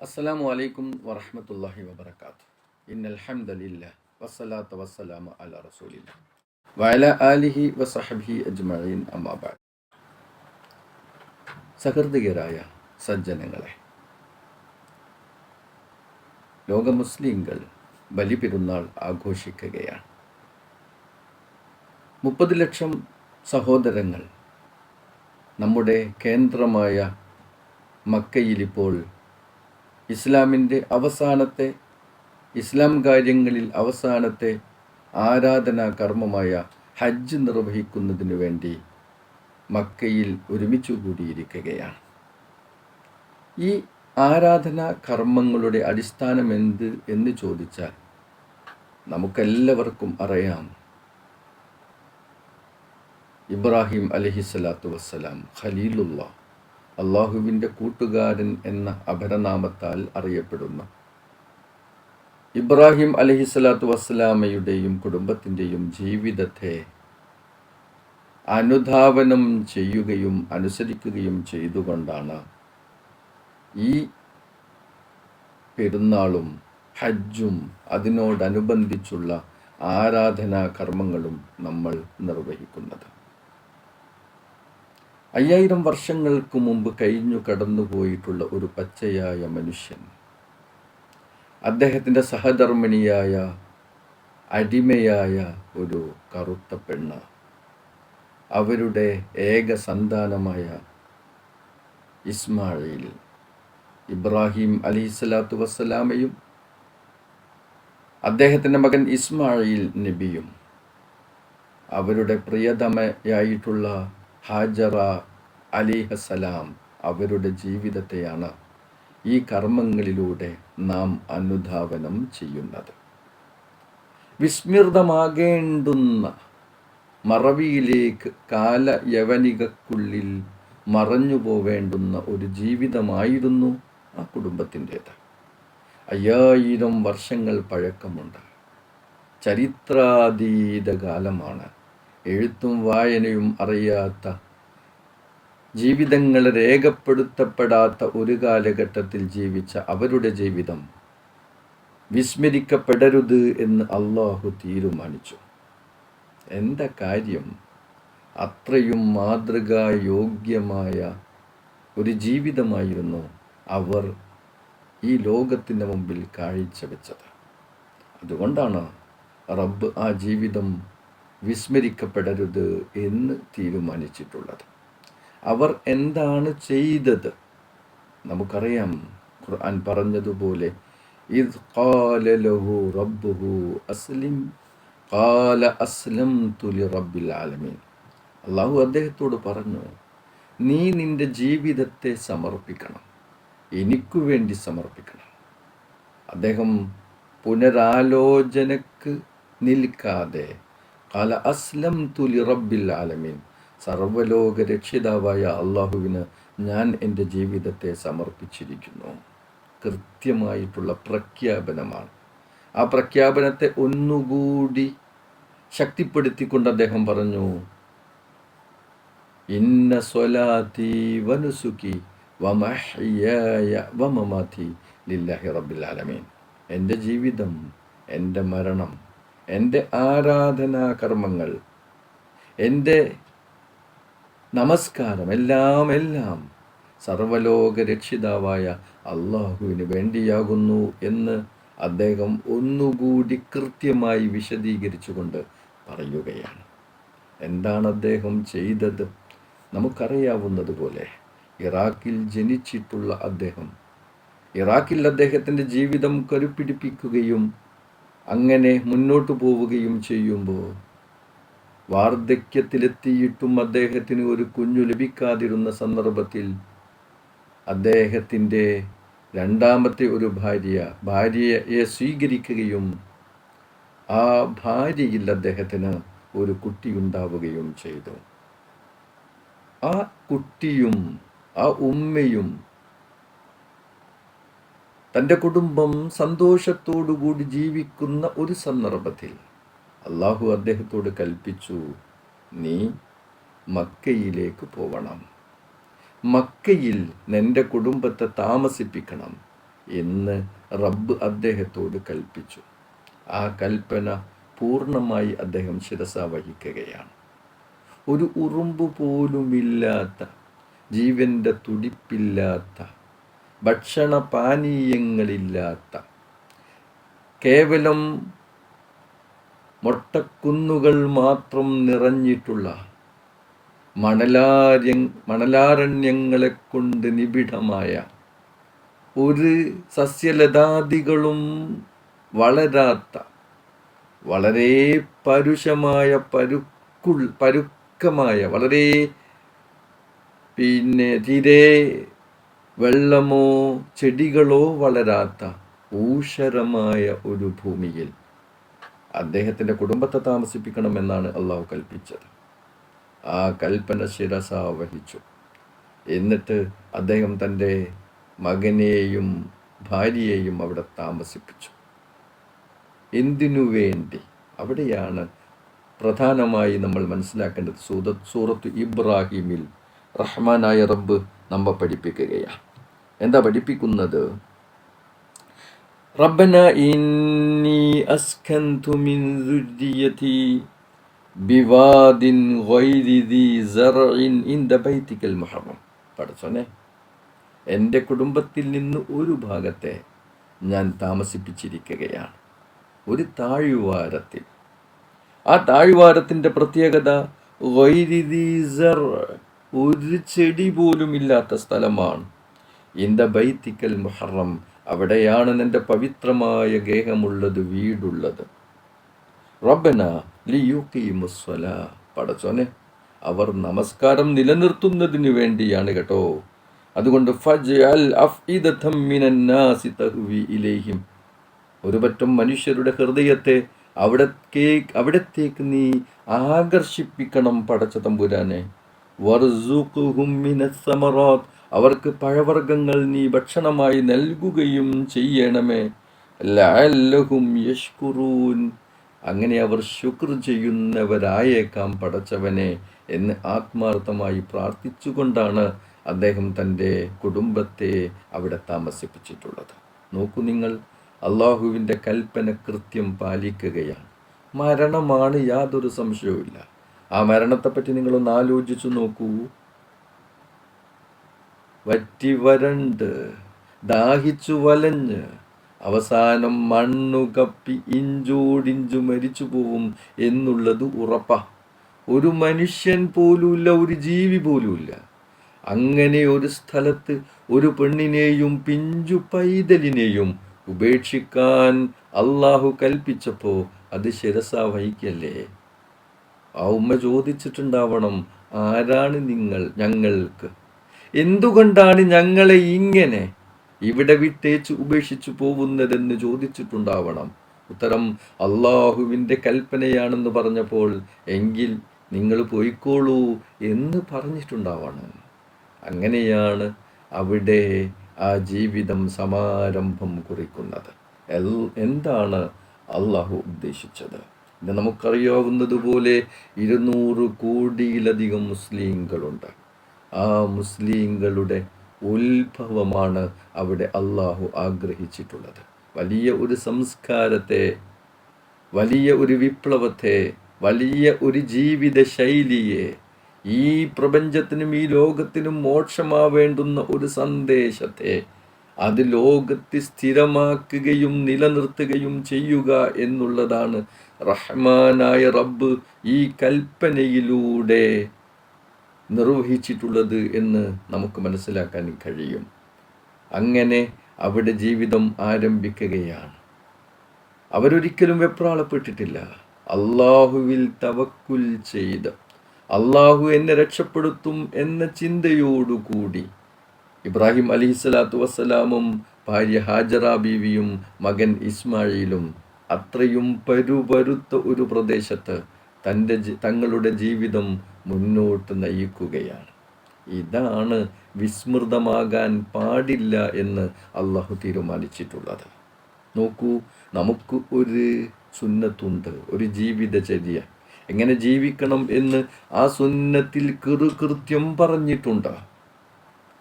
അസ്സലാമു അലൈക്കും വസ്സലാമു അല ആലിഹി സജ്ജനങ്ങളെ ലോക മുസ്ലിങ്ങൾ ബലിപെരുന്നാൾ ആഘോഷിക്കുകയാണ്. മുപ്പത് ലക്ഷം സഹോദരങ്ങൾ നമ്മുടെ കേന്ദ്രമായ മക്കയിലിപ്പോൾ ഇസ്ലാമിന്റെ അവസാനത്തെ ഇസ്ലാം കാര്യങ്ങളിൽ അവസാനത്തെ ആരാധനാ കർമ്മമായ ഹജ്ജ് നിർവഹിക്കുന്നതിനു വേണ്ടി മക്കയിൽ ഒരുമിച്ചു കൂടിയിരിക്കുകയാണ്. ഈ ആരാധനാ കർമ്മങ്ങളുടെ അടിസ്ഥാനം എന്ത് എന്ന് ചോദിച്ചാൽ നമുക്കെല്ലാവർക്കും അറിയാം. ഇബ്രാഹിം അലഹിസ്വലാത്തു വസ്സലാം ഖലീലുള്ള അള്ളാഹുവിന്റെ കൂട്ടുകാരൻ എന്ന അപരനാമത്താൽ അറിയപ്പെടുന്ന. ഇബ്രാഹിം അലഹിസ്വലാത്തു വസ്സലാമയുടെയും കുടുംബത്തിന്റെയും ജീവിതത്തെ അനുധാവനം ചെയ്യുകയും അനുസരിക്കുകയും ചെയ്തുകൊണ്ടാണ് ഈ പെരുന്നാളും ഹജ്ജും അതിനോടനുബന്ധിച്ചുള്ള ആരാധനാ കർമ്മങ്ങളും നമ്മൾ നിർവഹിക്കുന്നത്. അയ്യായിരം വർഷങ്ങൾക്ക് മുമ്പ് കഴിഞ്ഞു കടന്നുപോയിട്ടുള്ള ഒരു പച്ചയായ മനുഷ്യൻ അദ്ദേഹത്തിന്റെ സഹധർമ്മിണിയായ അടിമയായ ഒരു കറുത്ത പെണ്ണ് അവരുടെ ഏക സന്താനമായ ഇസ്മായിൽ ഇബ്രാഹിം അലിസ്ലാത്തു വസ്സലാമയും അദ്ദേഹത്തിന്റെ മകൻ ഇസ്മായിൽ നബിയും അവരുടെ പ്രിയതമയായിട്ടുള്ള ഹാജറ അലിഹസലാം അവരുടെ ജീവിതത്തെയാണ് ഈ കർമ്മങ്ങളിലൂടെ നാം അനുധാവനം ചെയ്യുന്നത്. വിസ്മൃതമാകേണ്ടുന്ന മറവിയിലേക്ക് കാല യവനികക്കുള്ളിൽ മറഞ്ഞു പോവേണ്ടുന്ന ഒരു ജീവിതമായിരുന്നു ആ കുടുംബത്തിന്റേത്. അയ്യായിരം വർഷങ്ങൾ പഴക്കമുണ്ട്. ചരിത്രാതീത കാലമാണ് എഴുത്തും വായനയും അറിയാത്ത ജീവിതങ്ങൾ രേഖപ്പെടുത്തപ്പെടാത്ത ഒരു കാലഘട്ടത്തിൽ ജീവിച്ച അവരുടെ ജീവിതം വിസ്മരിക്കപ്പെടരുത് എന്ന് അള്ളാഹു തീരുമാനിച്ചു. എന്താ കാര്യം? അത്രയും മാതൃകായോഗ്യമായ ഒരു ജീവിതമായിരുന്നു അവർ ഈ ലോകത്തിന്റെ മുമ്പിൽ കാഴ്ചവെച്ചത്. അതുകൊണ്ടാണ് റബ്ബ് ആ ജീവിതം വിസ്മരിക്കപ്പെടരുത് എന്ന് തീരുമാനിച്ചിട്ടുള്ളത്. അവർ എന്താണ് ചെയ്തത്? നമുക്കറിയാം ഖുർആൻ പറഞ്ഞതുപോലെ അള്ളാഹു അദ്ദേഹത്തോട് പറഞ്ഞു നീ നിന്റെ ജീവിതത്തെ സമർപ്പിക്കണം എനിക്കു വേണ്ടി സമർപ്പിക്കണം. അദ്ദേഹം പുനരാലോചനക്ക് നിൽക്കാതെ കാല അസ്ലം തുലി റബ്ബിൽ ആലമീൻ. സർവലോക രക്ഷിതാവായ അള്ളാഹുവിന് ഞാൻ എന്റെ ജീവിതത്തെ സമർപ്പിച്ചിരിക്കുന്നു. കൃത്യമായിട്ടുള്ള പ്രഖ്യാപനമാണ്. ആ പ്രഖ്യാപനത്തെ ഒന്നുകൂടി ശക്തിപ്പെടുത്തിക്കൊണ്ട് അദ്ദേഹം പറഞ്ഞു ഇന്ന സ്വലാത്തി വനുസുക്കി വമഹ്യായ വമമാതി ലില്ലാഹി റബ്ബിൽ ആലമീൻ. എന്റെ ജീവിതം എന്റെ മരണം എന്റെ ആരാധനാ കർമ്മങ്ങൾ എന്റെ നമസ്കാരം എല്ലാം എല്ലാം സർവലോക രക്ഷിതാവായ അള്ളാഹുവിന് വേണ്ടിയാകുന്നു എന്ന് അദ്ദേഹം ഒന്നുകൂടി കൃത്യമായി വിശദീകരിച്ചുകൊണ്ട് പറയുകയാണ്. എന്താണ് അദ്ദേഹം ചെയ്തത്? നമുക്കറിയാവുന്നതുപോലെ ഇറാഖിൽ ജനിച്ചിട്ടുള്ള അദ്ദേഹം ഇറാഖിൽ അദ്ദേഹത്തിന്റെ ജീവിതം കരുപ്പിടിപ്പിക്കുകയും അങ്ങനെ മുന്നോട്ടു പോവുകയും ചെയ്യുമ്പോൾ വാർദ്ധക്യത്തിലെത്തിയിട്ടും അദ്ദേഹത്തിന് ഒരു കുഞ്ഞു ലഭിക്കാതിരുന്ന സന്ദർഭത്തിൽ അദ്ദേഹത്തിന്റെ രണ്ടാമത്തെ ഒരു ഭാര്യ ഭാര്യയെ സ്വീകരിക്കുകയും ആ ഭാര്യയിൽ അദ്ദേഹത്തിന് ഒരു കുട്ടി ഉണ്ടാവുകയും ചെയ്തു. ആ കുട്ടിയും ആ ഉമ്മയും തന്റെ കുടുംബം സന്തോഷത്തോടുകൂടി ജീവിക്കുന്ന ഒരു സന്ദർഭത്തിൽ അള്ളാഹു അദ്ദേഹത്തോട് കൽപ്പിച്ചു നീ മക്കയിലേക്ക് പോവണം. മക്കയിൽ നിന്റെ കുടുംബത്തെ താമസിപ്പിക്കണം എന്ന് റബ്ബ് അദ്ദേഹത്തോട് കൽപ്പിച്ചു. ആ കൽപ്പന പൂർണമായി അദ്ദേഹം ശിരസ വഹിക്കുകയാണ്. ഒരു ഉറുമ്പ് പോലുമില്ലാത്ത ജീവന്റെ തുടിപ്പില്ലാത്ത ഭക്ഷണ പാനീയങ്ങളില്ലാത്ത കേവലം മൊട്ടക്കുന്നുകൾ മാത്രം നിറഞ്ഞിട്ടുള്ള മണലാര്യ മണലാരണ്യങ്ങളെ കൊണ്ട് നിബിഡമായ ഒരു സസ്യലതാദികളും വളരാത്ത വളരെ പരുഷമായ പരുക്കുൾ പരുക്കമായ വളരെ പിന്നെ തീരെ വെള്ളമോ ചെടികളോ വളരാത്ത ഊഷരമായ ഒരു ഭൂമിയിൽ അദ്ദേഹത്തിന്റെ കുടുംബത്തെ താമസിപ്പിക്കണമെന്നാണ് അള്ളാഹു കൽപ്പിച്ചത്. ആ കൽപ്പന ശിരസ വഹിച്ചു. എന്നിട്ട് അദ്ദേഹം തന്റെ മകനെയും ഭാര്യയെയും അവിടെ താമസിപ്പിച്ചു. എന്തിനു വേണ്ടി? അവിടെയാണ് പ്രധാനമായി നമ്മൾ മനസ്സിലാക്കേണ്ടത്. സൂറ സൂറത്ത് ഇബ്രാഹിമിൽ റഹ്മാനായ റബ്ബ് നമ്മെ പഠിപ്പിക്കുകയാണ് എന്താ പഠിപ്പിക്കുന്നത്? റബ്ബന ഇന്നി അസ്കന്തു മിൻ സുദ്ദിയതി ബിവാദിൻ ഗൈരി ദി ഇൻദ ബൈതിക്കൽ മുഹറം. പഠിച്ചോനെ എന്റെ കുടുംബത്തിൽ നിന്ന് ഒരു ഭാഗത്തെ ഞാൻ താമസിപ്പിച്ചിരിക്കുകയാണ് ഒരു താഴ്വാരത്തിൽ. ആ താഴ്വാരത്തിന്റെ പ്രത്യേകത ഗൈരി സർ ഒരു ചെടി പോലും ഇല്ലാത്ത സ്ഥലമാണ്. ഇന്ത ബൈത്തിക്കൽ മുഹറം അവിടെയാണ് നിന്റെ പവിത്രമായ ഗേഹമുള്ളത് വീടുള്ളത്. റബ്ബന ലിയുക്കീമുസ്വല പടച്ചോനെ അവർ നമസ്കാരം നിലനിർത്തുന്നതിന് വേണ്ടിയാണ് കേട്ടോ. അതുകൊണ്ട് ഫജ് അൽ ഇലൈഹിം. ഒരു പറ്റം മനുഷ്യരുടെ ഹൃദയത്തെ അവിടത്തേക്ക് അവിടത്തേക്ക് നീ ആകർഷിപ്പിക്കണം പടച്ച തമ്പുരാനെ. വർസുഖുഹും മിനസ്സമറാത്ത് അവർക്ക് പഴവർഗങ്ങൾ നീ ഭക്ഷണമായി നൽകുകയും ചെയ്യണമേ. ലഅല്ലഹും യഷ്കുറൂൻ. അങ്ങനെ അവർ ശുക്ർ ചെയ്യുന്നവരായേക്കാം പടച്ചവനെ എന്ന് ആത്മാർത്ഥമായി പ്രാർത്ഥിച്ചുകൊണ്ടാണ് അദ്ദേഹം തന്റെ കുടുംബത്തെ അവിടെ താമസിപ്പിച്ചിട്ടുള്ളത്. നോക്കൂ നിങ്ങൾ അള്ളാഹുവിന്റെ കൽപ്പന കൃത്യം പാലിക്കുകയാണ്. മരണമാണ് യാതൊരു സംശയവുമില്ല. ആ മരണത്തെപ്പറ്റി നിങ്ങളൊന്ന് ആലോചിച്ചു നോക്കൂ. വറ്റി വരണ്ട് ദാഹിച്ചു വലഞ്ഞ് അവസാനം മണ്ണു കപ്പി ഇഞ്ചോടിഞ്ചു മരിച്ചു പോവും എന്നുള്ളത് ഉറപ്പാ. ഒരു മനുഷ്യൻ പോലുമില്ല ഒരു ജീവി പോലുമില്ല. അങ്ങനെ ഒരു സ്ഥലത്ത് ഒരു പെണ്ണിനെയും പിഞ്ചു പൈതലിനെയും ഉപേക്ഷിക്കാൻ അള്ളാഹു കൽപ്പിച്ചപ്പോൾ അത് ശിരസ വഹിക്കല്ലേ? ആ ഉമ്മ ചോദിച്ചിട്ടുണ്ടാവണം ആരാണ് നിങ്ങൾ? ഞങ്ങൾക്ക്. എന്തുകൊണ്ടാണ് ഞങ്ങളെ ഇങ്ങനെ ഇവിടെ വിട്ടേച്ച് ഉപേക്ഷിച്ചു പോകുന്നതെന്ന് ചോദിച്ചിട്ടുണ്ടാവണം? ഉത്തരം അള്ളാഹുവിന്റെ കൽപ്പനയാണെന്ന് പറഞ്ഞപ്പോൾ എങ്കിൽ നിങ്ങൾ പോയിക്കോളൂ എന്ന് പറഞ്ഞിട്ടുണ്ടാവണം. അങ്ങനെയാണ് അവിടെ ആ ജീവിതം സമാരംഭം കുറിക്കുന്നത്. എന്താണ് അള്ളാഹു ഉദ്ദേശിച്ചത്? ഇത് നമുക്കറിയാവുന്നതുപോലെ ഇരുന്നൂറ് കോടിയിലധികം മുസ്ലിങ്ങളുണ്ട്. ആ മുസ്ലിങ്ങളുടെ ഉത്ഭവമാണ് അവിടെ അള്ളാഹു ആഗ്രഹിച്ചിട്ടുള്ളത്. വലിയ ഒരു സംസ്കാരത്തെ വലിയ ഒരു വിപ്ലവത്തെ വലിയ ഒരു ജീവിത ശൈലിയെ ഈ പ്രപഞ്ചത്തിനും ഈ ലോകത്തിനും മോക്ഷമാവേണ്ടുന്ന ഒരു സന്ദേശത്തെ അത് ലോകത്തെ സ്ഥിരമാക്കുകയും നിലനിർത്തുകയും ചെയ്യുക എന്നുള്ളതാണ് റഹ്മാനായ റബ്ബ് ഈ കൽപ്പനയിലൂടെ നിർവഹിച്ചിട്ടുള്ളത് എന്ന് നമുക്ക് മനസ്സിലാക്കാൻ കഴിയും. അങ്ങനെ അവിടെ ജീവിതം ആരംഭിക്കുകയാണ്. അവരൊരിക്കലും വെപ്രാളപ്പെട്ടിട്ടില്ല. അള്ളാഹുവിൽ തവക്കുൽ ചെയ്ത് അള്ളാഹു എന്നെ രക്ഷപ്പെടുത്തും എന്ന ചിന്തയോടുകൂടി ഇബ്രാഹിം അലിഹിസ്സലാത്തു വസ്സലാമും ഭാര്യ ഹാജറ ബീവിയും മകൻ ഇസ്മായിലും അത്രയും പരുപരുത്ത ഒരു പ്രദേശത്ത് തന്റെ തങ്ങളുടെ ജീവിതം മുന്നോട്ട് നയിക്കുകയാണ്. ഇതാണ് വിസ്മൃതമാകാൻ പാടില്ല എന്ന് അള്ളാഹു തീരുമാനിച്ചിട്ടുള്ളത്. നോക്കൂ നമുക്ക് ഒരു സുന്നത്തുണ്ട് ഒരു ജീവിതചര്യ. എങ്ങനെ ജീവിക്കണം എന്ന് ആ സുന്നത്തിൽ കൃത്യം പറഞ്ഞിട്ടുണ്ട്.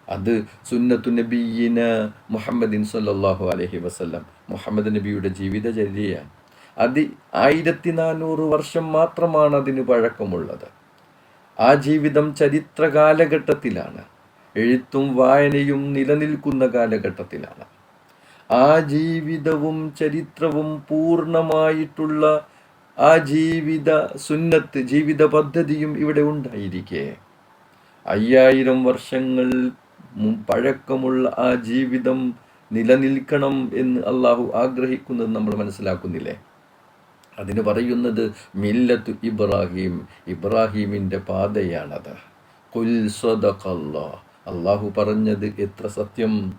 അത് സുന്നത്തു നബീന മുഹമ്മദിൻ സല്ലല്ലാഹു അലഹി വസല്ലം. മുഹമ്മദ് നബിയുടെ ജീവിതചര്യയാണ് അത് ആയിരത്തി നാനൂറ് വർഷം മാത്രമാണ് അതിന് പഴക്കമുള്ളത്. ആ ജീവിതം ചരിത്ര കാലഘട്ടത്തിലാണ്. എഴുത്തും വായനയും നിലനിൽക്കുന്ന കാലഘട്ടത്തിലാണ്. ആ ജീവിതവും ചരിത്രവും പൂർണമായിട്ടുള്ള ആ ജീവിത സുന്നത്ത് ജീവിത പദ്ധതിയും ഇവിടെ ഉണ്ടായിരിക്കേ. അയ്യായിരം വർഷങ്ങൾ പഴക്കമുള്ള ആ ജീവിതം നിലനിൽക്കണം എന്ന് അള്ളാഹു ആഗ്രഹിക്കുന്നത് നമ്മൾ മനസ്സിലാക്കുന്നില്ലേ? അതിന് പറയുന്നത് മില്ലത്തു ഇബ്രാഹിം ഇബ്രാഹിമിന്റെ പാതയാണത്. കുൽ അള്ളാഹു പറഞ്ഞത് എത്ര സത്യം?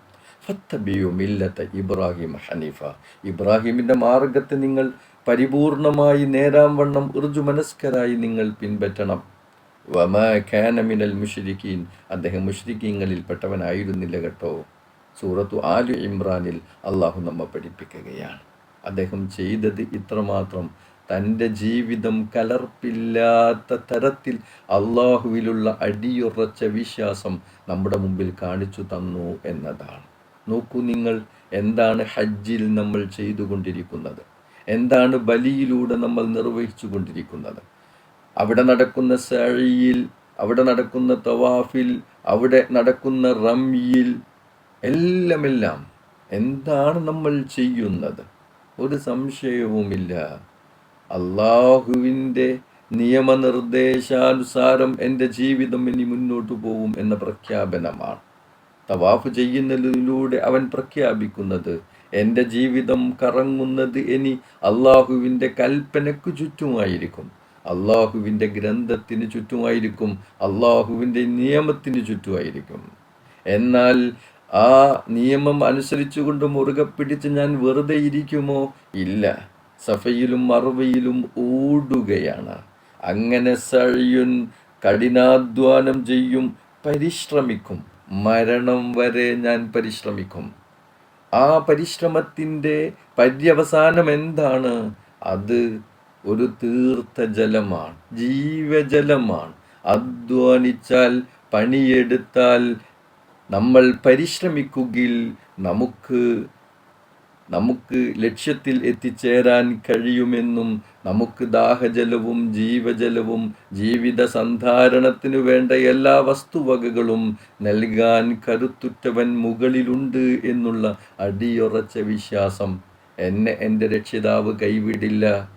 ഫത്തബിയു മില്ലത്ത് ഇബ്രാഹിം ഹനീഫ. ഇബ്രാഹിമിന്റെ മാർഗത്തെ നിങ്ങൾ പരിപൂർണമായി നേരാം വണ്ണം ഋജുമനസ്കരായി നിങ്ങൾ പിൻപറ്റണം. വമാ ഖാന മിനൽ മുഷ്രിഖീൻ അദ്ദേഹം മുഷ്രിഖീങ്ങളിൽ പെട്ടവനായിരുന്നില്ല കേട്ടോ. സൂറത്തു ആലു ഇമ്രാനിൽ അള്ളാഹു നമ്മ പഠിപ്പിക്കുകയാണ്. അദ്ദേഹം ചെയ്തത് ഇത്രമാത്രം. തന്റെ ജീവിതം കലർപ്പില്ലാത്ത തരത്തിൽ അള്ളാഹുവിലുള്ള അടിയുറച്ച വിശ്വാസം നമ്മുടെ മുമ്പിൽ കാണിച്ചു തന്നു എന്നതാണ്. നോക്കൂ നിങ്ങൾ എന്താണ് ഹജ്ജിൽ നമ്മൾ ചെയ്തുകൊണ്ടിരിക്കുന്നത്? എന്താണ് ബലിയിലൂടെ നമ്മൾ നിർവഹിച്ചു കൊണ്ടിരിക്കുന്നത് അവിടെ നടക്കുന്ന സഴിയിൽ അവിടെ നടക്കുന്ന തവാഫിൽ അവിടെ നടക്കുന്ന റംയിൽ എല്ലാമെല്ലാം എന്താണ് നമ്മൾ ചെയ്യുന്നത്? ഒരു സംശയവുമില്ല. അള്ളാഹുവിന്റെ നിയമനിർദ്ദേശാനുസാരം എന്റെ ജീവിതം ഇനി മുന്നോട്ടു പോകും എന്ന പ്രഖ്യാപനമാണ്. തവാഫ് ചെയ്യുന്നതിലൂടെ അവൻ പ്രഖ്യാപിക്കുന്നത് എന്റെ ജീവിതം കറങ്ങുന്നത് ഇനി അള്ളാഹുവിന്റെ കൽപ്പനയ്ക്ക് ചുറ്റുമായിരിക്കും. അള്ളാഹുവിന്റെ ഗ്രന്ഥത്തിന് ചുറ്റുമായിരിക്കും അള്ളാഹുവിന്റെ നിയമത്തിന് ചുറ്റുമായിരിക്കും. എന്നാൽ ആ നിയമം അനുസരിച്ചുകൊണ്ട് മുറുകെ പിടിച്ച് ഞാൻ വെറുതെ ഇരിക്കുമോ? ഇല്ല. സഫയിലും മറവയിലും ഓടുകയാണ്. അങ്ങനെ സഴിയുൻ കഠിനാധ്വാനം ചെയ്യും പരിശ്രമിക്കും. മരണം വരെ ഞാൻ പരിശ്രമിക്കും. ആ പരിശ്രമത്തിന്റെ പര്യവസാനം എന്താണ്? അത് ഒരു തീർത്ഥജലമാണ് ജീവജലമാണ്. അധ്വാനിച്ചാൽ പണിയെടുത്താൽ നമ്മൾ പരിശ്രമിക്കുകിൽ നമുക്ക് നമുക്ക് ലക്ഷ്യത്തിൽ എത്തിച്ചേരാൻ കഴിയുമെന്നും നമുക്ക് ദാഹജലവും ജീവജലവും ജീവിത സന്ധാരണത്തിനു വേണ്ട എല്ലാ വസ്തുവകകളും നൽകാൻ കരുത്തുറ്റവൻ മുകളിലുണ്ട് എന്നുള്ള അടിയുറച്ച വിശ്വാസം എന്നെ എന്റെ രക്ഷിതാവ് കൈവിടില്ല.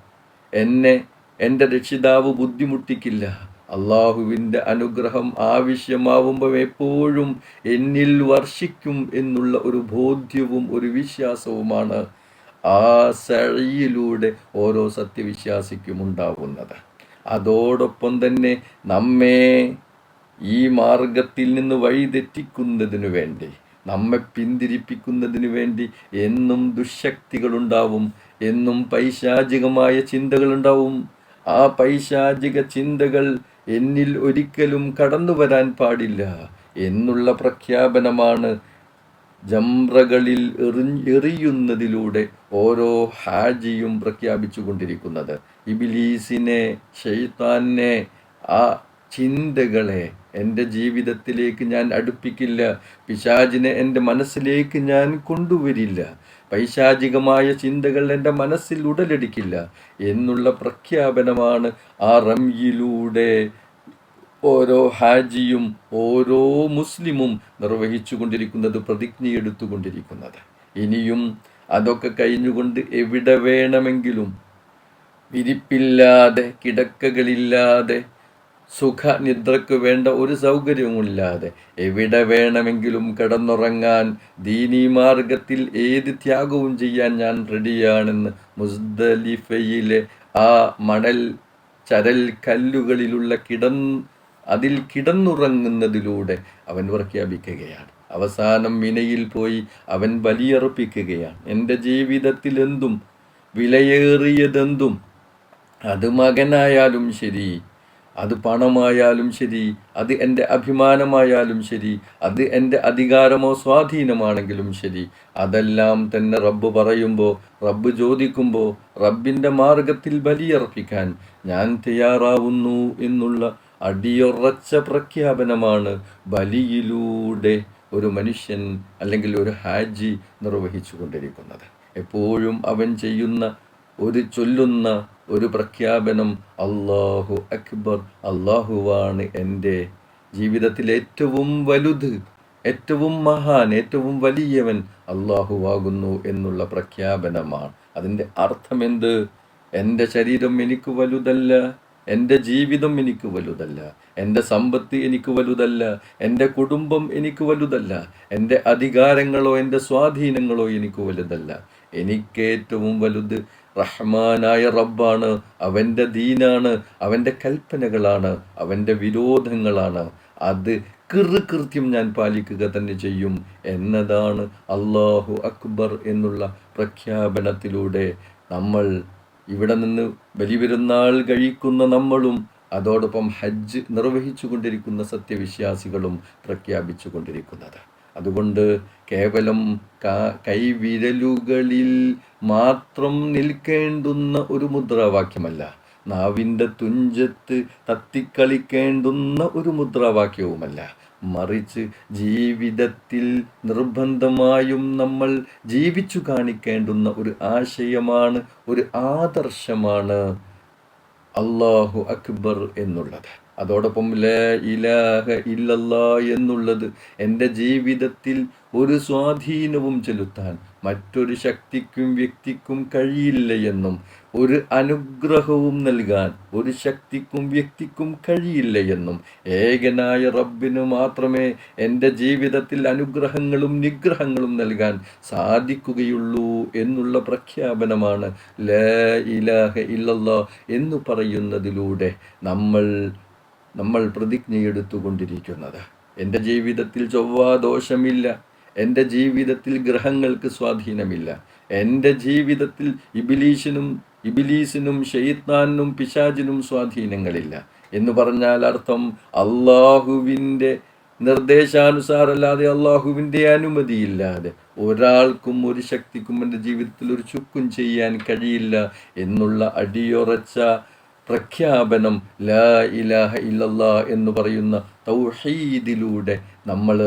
എന്നെ എന്റെ രക്ഷിതാവ് ബുദ്ധിമുട്ടിക്കില്ല. അള്ളാഹുവിന്റെ അനുഗ്രഹം ആവശ്യമാവുമ്പോൾ എപ്പോഴും എന്നിൽ വർഷിക്കും എന്നുള്ള ഒരു ബോധ്യവും ഒരു വിശ്വാസവുമാണ് ആ സഴിയിലൂടെ ഓരോ സത്യവിശ്വാസിക്കും ഉണ്ടാവുന്നത്. അതോടൊപ്പം തന്നെ നമ്മെ ഈ മാർഗത്തിൽ നിന്ന് വഴിതെറ്റിക്കുന്നതിനു വേണ്ടി നമ്മെ പിന്തിരിപ്പിക്കുന്നതിന് വേണ്ടി എന്നും ദുശക്തികളുണ്ടാവും. എന്നും പൈശാചികമായ ചിന്തകളുണ്ടാവും. ആ പൈശാചിക ചിന്തകൾ എന്നിൽ ഒരിക്കലും കടന്നു വരാൻ പാടില്ല എന്നുള്ള പ്രഖ്യാപനമാണ് ജംറകളിൽ എറി എറിയുന്നതിലൂടെ ഓരോ ഹാജിയും പ്രഖ്യാപിച്ചു കൊണ്ടിരിക്കുന്നത് ഇബിലീസിനെ ഷെയ്ത്താനെ ആ ചിന്തകളെ എന്റെ ജീവിതത്തിലേക്ക് ഞാൻ അടുപ്പിക്കില്ല. പിശാജിനെ എന്റെ മനസ്സിലേക്ക് ഞാൻ കൊണ്ടുവരില്ല. പൈശാചികമായ ചിന്തകൾ എന്റെ മനസ്സിൽ ഉടലെടുക്കില്ല എന്നുള്ള പ്രഖ്യാപനമാണ് ആ റംയിലൂടെ ഓരോ ഹാജിയും ഓരോ മുസ്ലിമും നിർവഹിച്ചു കൊണ്ടിരിക്കുന്നത് പ്രതിജ്ഞയെടുത്തുകൊണ്ടിരിക്കുന്നത് ഇനിയും അതൊക്കെ കഴിഞ്ഞുകൊണ്ട് എവിടെ വേണമെങ്കിലും വിരിപ്പില്ലാതെ കിടക്കകളില്ലാതെ സുഖ നിദ്രക്ക് വേണ്ട ഒരു സൗകര്യവുമില്ലാതെ എവിടെ വേണമെങ്കിലും കിടന്നുറങ്ങാൻ ദീനീ മാർഗത്തിൽ ഏത് ത്യാഗവും ചെയ്യാൻ ഞാൻ റെഡിയാണെന്ന് മുസ്ദലിഫയിലെ ആ മണൽ ചരൽ കല്ലുകളിലുള്ള കിടൻ അതിൽ കിടന്നുറങ്ങുന്നതിലൂടെ അവൻ പ്രഖ്യാപിക്കുകയാണ്. അവസാനം മിനയിൽ പോയി അവൻ ബലിയർപ്പിക്കുകയാണ്. എന്റെ ജീവിതത്തിൽ എന്തും വിലയേറിയതെന്തും അത് മകനായാലും ശരി അത് പണമായാലും ശരി അത് എന്റെ അഭിമാനമായാലും ശരി അത് എന്റെ അധികാരമോ സ്വാധീനമാണെങ്കിലും ശരി. അതെല്ലാം തന്നെ റബ്ബ് പറയുമ്പോൾ റബ്ബ് ചോദിക്കുമ്പോൾ റബ്ബിന്റെ മാർഗത്തിൽ ബലിയർപ്പിക്കാൻ ഞാൻ തയ്യാറാവുന്നു എന്നുള്ള അടിയുറച്ച പ്രഖ്യാപനമാണ് ബലിയിലൂടെ ഒരു മനുഷ്യൻ അല്ലെങ്കിൽ ഒരു ഹാജി നിർവഹിച്ചു കൊണ്ടിരിക്കുന്നത് എപ്പോഴും അവൻ ചെയ്യുന്ന ഒരു ചൊല്ലുന്ന ഒരു പ്രഖ്യാപനം അള്ളാഹു അക്ബർ അള്ളാഹുവാണ് എന്റെ ജീവിതത്തിൽ ഏറ്റവും വലുത് ഏറ്റവും മഹാൻ ഏറ്റവും വലിയവൻ അള്ളാഹുവാകുന്നു എന്നുള്ള പ്രഖ്യാപനമാണ്. അതിന്റെ അർത്ഥമെന്ത്? എന്റെ ശരീരം എനിക്ക് വലുതല്ല എന്റെ ജീവിതം എനിക്ക് വലുതല്ല എന്റെ സമ്പത്ത് എനിക്ക് വലുതല്ല എന്റെ കുടുംബം എനിക്ക് വലുതല്ല എന്റെ അധികാരങ്ങളോ എന്റെ സ്വാധീനങ്ങളോ എനിക്ക് വലുതല്ല. എനിക്കേറ്റവും വലുത് റഹ്മാനായ റബ്ബാണ്. അവന്റെ ദീനാണ് അവന്റെ കൽപ്പനകളാണ് അവന്റെ വിരോധങ്ങളാണ്. അത് കൃത്യം ഞാൻ പാലിക്കുക തന്നെ ചെയ്യും എന്നതാണ് അള്ളാഹു അക്ബർ എന്നുള്ള പ്രഖ്യാപനത്തിലൂടെ നമ്മൾ ഇവിടെ നിന്ന് ബലിപെരുന്നാൾ കഴിക്കുന്ന നമ്മളും അതോടൊപ്പം ഹജ്ജ് നിർവഹിച്ചു കൊണ്ടിരിക്കുന്ന സത്യവിശ്വാസികളും പ്രഖ്യാപിച്ചു കൊണ്ടിരിക്കുന്നത് അതുകൊണ്ട് കേവലം കൈവിരലുകളിൽ മാത്രം നിൽക്കേണ്ടുന്ന ഒരു മുദ്രാവാക്യമല്ല. നാവിന്റെ തുഞ്ചത്ത് തത്തിക്കളിക്കേണ്ടുന്ന ഒരു മുദ്രാവാക്യവുമല്ല. മറിച്ച് ജീവിതത്തിൽ നിർബന്ധമായും നമ്മൾ ജീവിച്ചു കാണിക്കേണ്ടുന്ന ഒരു ആശയമാണ് ഒരു ആദർശമാണ് അള്ളാഹു അക്ബർ എന്നുള്ളത്. അതോടൊപ്പം ഇലാഹ ഇല്ലല്ല എന്നുള്ളത് എന്റെ ജീവിതത്തിൽ ഒരു സ്വാധീനവും ചെലുത്താൻ മറ്റൊരു ശക്തിക്കും വ്യക്തിക്കും കഴിയില്ല എന്നും ഒരു അനുഗ്രഹവും നൽകാൻ ഒരു ശക്തിക്കും വ്യക്തിക്കും കഴിയില്ല എന്നും ഏകനായ റബ്ബിന് മാത്രമേ എന്റെ ജീവിതത്തിൽ അനുഗ്രഹങ്ങളും നിഗ്രഹങ്ങളും നൽകാൻ സാധിക്കുകയുള്ളൂ എന്നുള്ള പ്രഖ്യാപനമാണ് ലാ ഇലാഹ ഇല്ലല്ലാ എന്ന് പറയുന്നതിലൂടെ നമ്മൾ നമ്മൾ പ്രതിജ്ഞയെടുത്തുകൊണ്ടിരിക്കുന്നത് എന്റെ ജീവിതത്തിൽ ചൊവ്വാദോഷമില്ല എന്റെ ജീവിതത്തിൽ ഗ്രഹങ്ങൾക്ക് സ്വാധീനമില്ല. എന്റെ ജീവിതത്തിൽ ഇബിലീഷിനും ഇബിലീസിനും ഷെയ്ത്താനും പിശാജിനും സ്വാധീനങ്ങളില്ല. എന്ന് പറഞ്ഞാൽ അർത്ഥം അള്ളാഹുവിന്റെ നിർദ്ദേശാനുസാരല്ലാതെ അള്ളാഹുവിന്റെ അനുമതിയില്ലാതെ ഒരാൾക്കും ഒരു ശക്തിക്കും എന്റെ ജീവിതത്തിൽ ഒരു ചുക്കും ചെയ്യാൻ കഴിയില്ല എന്നുള്ള അടിയുറച്ച പ്രഖ്യാപനം ലാ ഇലാഹ ഇല്ലല്ലാ എന്ന് പറയുന്ന തൗഹീദിലൂടെ നമ്മൾ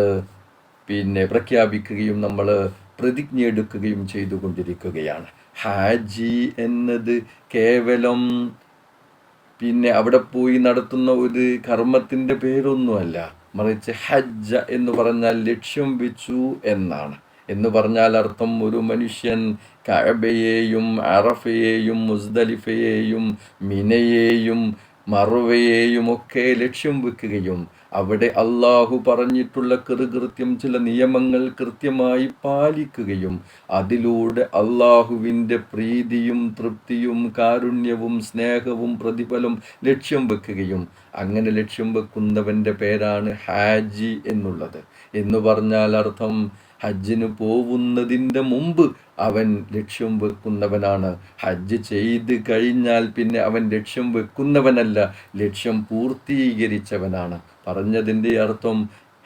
പിന്നെ പ്രഖ്യാപിക്കുകയും നമ്മൾ പ്രതിജ്ഞയെടുക്കുകയും ചെയ്തുകൊണ്ടിരിക്കുകയാണ്. ഹാജി എന്നത് കേവലം പിന്നെ അവിടെ പോയി നടത്തുന്ന ഒരു കർമ്മത്തിന്റെ പേരൊന്നുമല്ല. മറിച്ച് ഹജ്ജ എന്ന് പറഞ്ഞാൽ ലക്ഷ്യം വെച്ചു എന്നാണ്. എന്ന് പറഞ്ഞാൽ അർത്ഥം ഒരു മനുഷ്യൻ കഅബയെയും അറഫയെയും മുസ്ദലിഫയെയും മിനയെയും മറുവയെയും ഒക്കെ ലക്ഷ്യം വെക്കുകയും അവിടെ അള്ളാഹു പറഞ്ഞിട്ടുള്ള കൃകൃത്യം ചില നിയമങ്ങൾ കൃത്യമായി പാലിക്കുകയും അതിലൂടെ അള്ളാഹുവിന്റെ പ്രീതിയും തൃപ്തിയും കാരുണ്യവും സ്നേഹവും പ്രതിഫലം ലക്ഷ്യം വെക്കുകയും അങ്ങനെ ലക്ഷ്യം വെക്കുന്നവന്റെ പേരാണ് ഹാജി എന്നുള്ളത്. എന്ന് പറഞ്ഞാൽ അർത്ഥം ഹജ്ജിന് പോകുന്നതിന്റെ മുമ്പ് അവൻ ലക്ഷ്യം വെക്കുന്നവനാണ്. ഹജ്ജ് ചെയ്ത് കഴിഞ്ഞാൽ പിന്നെ അവൻ ലക്ഷ്യം വെക്കുന്നവനല്ല ലക്ഷ്യം പൂർത്തീകരിച്ചവനാണ്. പറഞ്ഞതിന്റെ അർത്ഥം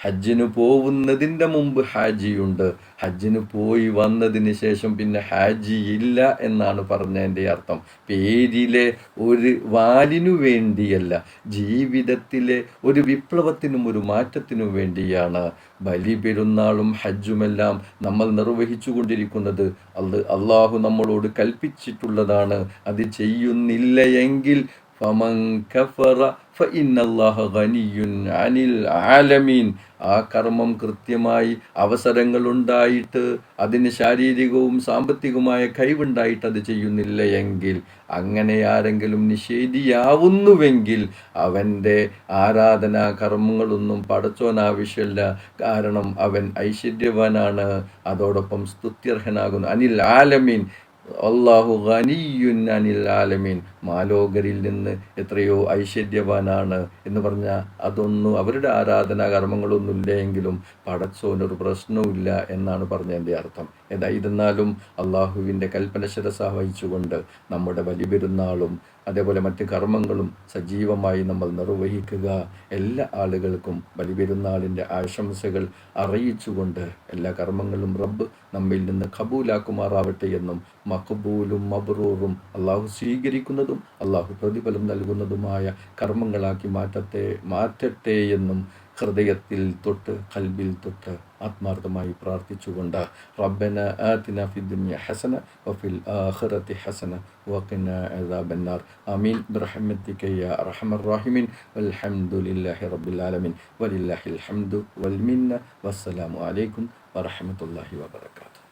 ഹജ്ജിന് പോകുന്നതിന്റെ മുമ്പ് ഹാജിയുണ്ട്. ഹജ്ജിന് പോയി വന്നതിന് ശേഷം പിന്നെ ഹാജി ഇല്ല എന്നാണ് പറഞ്ഞതിന്റെ അർത്ഥം. പേരിലെ ഒരു വാലിനു വേണ്ടിയല്ല ജീവിതത്തിലെ ഒരു വിപ്ലവത്തിനും ഒരു മാറ്റത്തിനും വേണ്ടിയാണ്. ബലി പെരുന്നാളും ഹജ്ജുമെല്ലാം നമ്മൾ നിർവഹിച്ചു കൊണ്ടിരിക്കുന്നത് അത് അള്ളാഹു നമ്മളോട് കൽപ്പിച്ചിട്ടുള്ളതാണ്. അത് ചെയ്യുന്നില്ല എങ്കിൽ ഫമൻ കഫറ ഫഇന്നല്ലാഹ ഗനിയുൻ അനിൽ ആലമീൻ ആ കർമ്മം കൃത്യമായി അവസരങ്ങളുണ്ടായിട്ട് അതിന് ശാരീരികവും സാമ്പത്തികവുമായ കഴിവുണ്ടായിട്ട് അത് ചെയ്യുന്നില്ല എങ്കിൽ അങ്ങനെ ആരെങ്കിലും നിഷേധിയാവുന്നുവെങ്കിൽ അവന്റെ ആരാധനാ കർമ്മങ്ങളൊന്നും പടച്ചോൻ ആവശ്യമില്ല. കാരണം അവൻ ഐശ്വര്യവാനാണ്. അതോടൊപ്പം സ്തുത്യർഹനാകുന്നു. അനിൽ ആലമീൻ. അള്ളാഹു ഖനിയുന്നിൽ ആലമീൻ. മാലോകരിൽ നിന്ന് എത്രയോ ഐശ്വര്യവാനാണ് എന്ന് പറഞ്ഞ അതൊന്നും അവരുടെ ആരാധനാ കർമ്മങ്ങളൊന്നുമില്ലെങ്കിലും പടച്ചോനൊരു പ്രശ്നവുമില്ല എന്നാണ് പറഞ്ഞതിന്റെ അർത്ഥം. ഏതായിരുന്നാലും അള്ളാഹുവിന്റെ കൽപ്പന ശിരസ വഹിച്ചുകൊണ്ട് നമ്മുടെ ബലിപെരുന്നാളും അതേപോലെ മറ്റ് കർമ്മങ്ങളും സജീവമായി നമ്മൾ നിർവഹിക്കുക. എല്ലാ ആളുകൾക്കും ബലിപെരുന്നാളിന്റെ ആശംസകൾ അറിയിച്ചുകൊണ്ട് എല്ലാ കർമ്മങ്ങളും റബ്ബ് നമ്മിൽ നിന്ന് കബൂലാക്കുമാറാവട്ടെ എന്നും മഖബൂലും മബ്രൂറും അള്ളാഹു സ്വീകരിക്കുന്നതും അള്ളാഹു പ്രതിഫലം നൽകുന്നതുമായ കർമ്മങ്ങളാക്കി മാറ്റത്തെ മാറ്റട്ടെ എന്നും ഹൃദയത്തിൽ തൊട്ട് കൽബിൽ തൊട്ട് ആത്മാർത്ഥമായി പ്രാർത്ഥിച്ചുകൊണ്ട് റബ്ബന ആതിന ഫി ദുനിയ ഹസന വഫിൽ ആഖിറതി ഹസന വഖിന അദാബന്നാർ ആമീൻ. ബിറഹ്മതിക യാ അർഹമർ റഹീമിൻ. വൽഹംദുലില്ലാഹി റബ്ബിൽ ആലമീൻ. വലില്ലാഹിൽ ഹംദു വൽ മിന്ന. വസ്സലാമു അലൈക്കും വറഹ്മത്തുള്ളാഹി വബറകാതുഹു